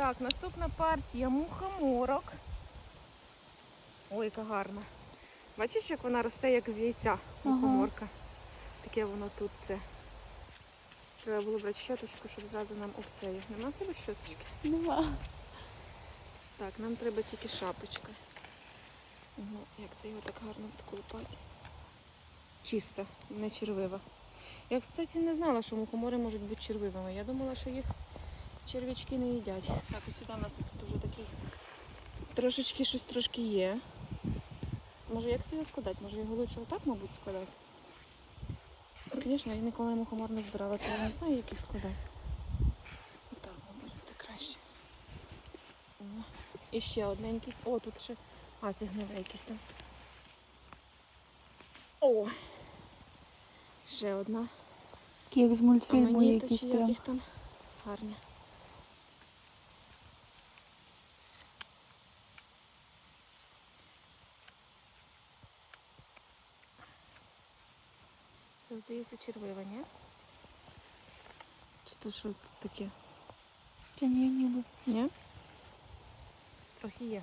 Так, наступна партія мухоморок. Ой, яка гарна. Бачиш, як вона росте, як з яйця мухоморка. Таке воно тут все. Треба було брати щоточку, щоб зразу нам овцею. Нема тебе щоточки? Нема. Так, нам треба тільки шапочка. Ну, як це його так гарно відколупати. Чиста, не червива. Я, кстати, не знала, що мухомори можуть бути червивими. Я думала, що їх черв'ячки не їдять. Так, ось сюди у нас тут вже такий трошечки щось трошки є. Може, як це його складати? Може його лучше отак, мабуть, складати? Звісно, я ніколи мухомор не збирала, то я не знаю, як їх складати. Отак, мабуть, буде краще. О, і ще одненький. О, тут ще. А, це гниле якісь там. О! Ще одна. Як з мультфільму якісь прям. там гарні. Це здається червива, ні? Чи то що таке? Та ні, ніби. Ні? Трохи є.